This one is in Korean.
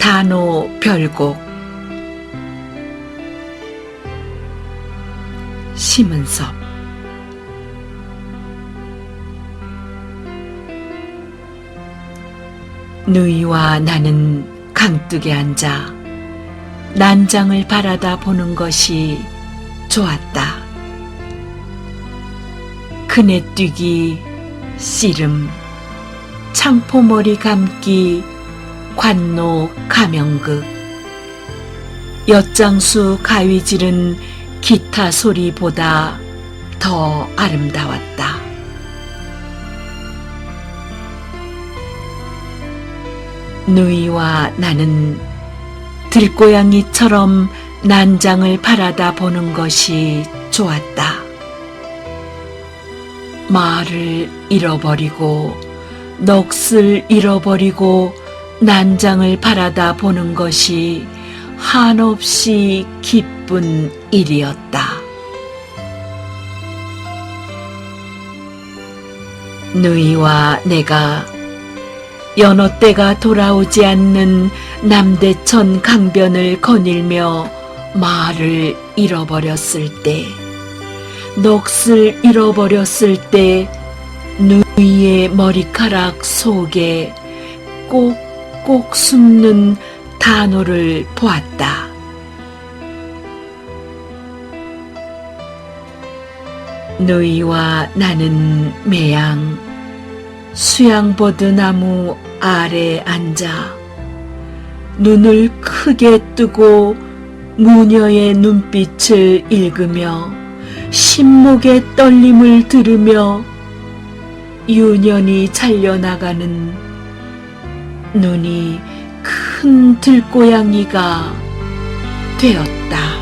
단오 별곡 심은섭 누이와 나는 강둑에 앉아 난장을 바라다 보는 것이 좋았다. 그네 뛰기 씨름 창포머리 감기 관노 가명극 엿장수 가위질은 기타 소리보다 더 아름다웠다. 누이와 나는 들고양이처럼 난장을 바라다 보는 것이 좋았다. 말을 잃어버리고 넋을 잃어버리고 난장을 바라다 보는 것이 한없이 기쁜 일이었다. 누이와 내가 여느 때가 돌아오지 않는 남대천 강변을 거닐며 말을 잃어버렸을 때, 넋을 잃어버렸을 때 누이의 머리카락 속에 꼭 꼭 숨는 단어를 보았다. 누이와 나는 매양 수양보드 나무 아래 앉아 눈을 크게 뜨고 무녀의 눈빛을 읽으며 신목의 떨림을 들으며 유년이 잘려나가는 눈이 큰 들고양이가 되었다.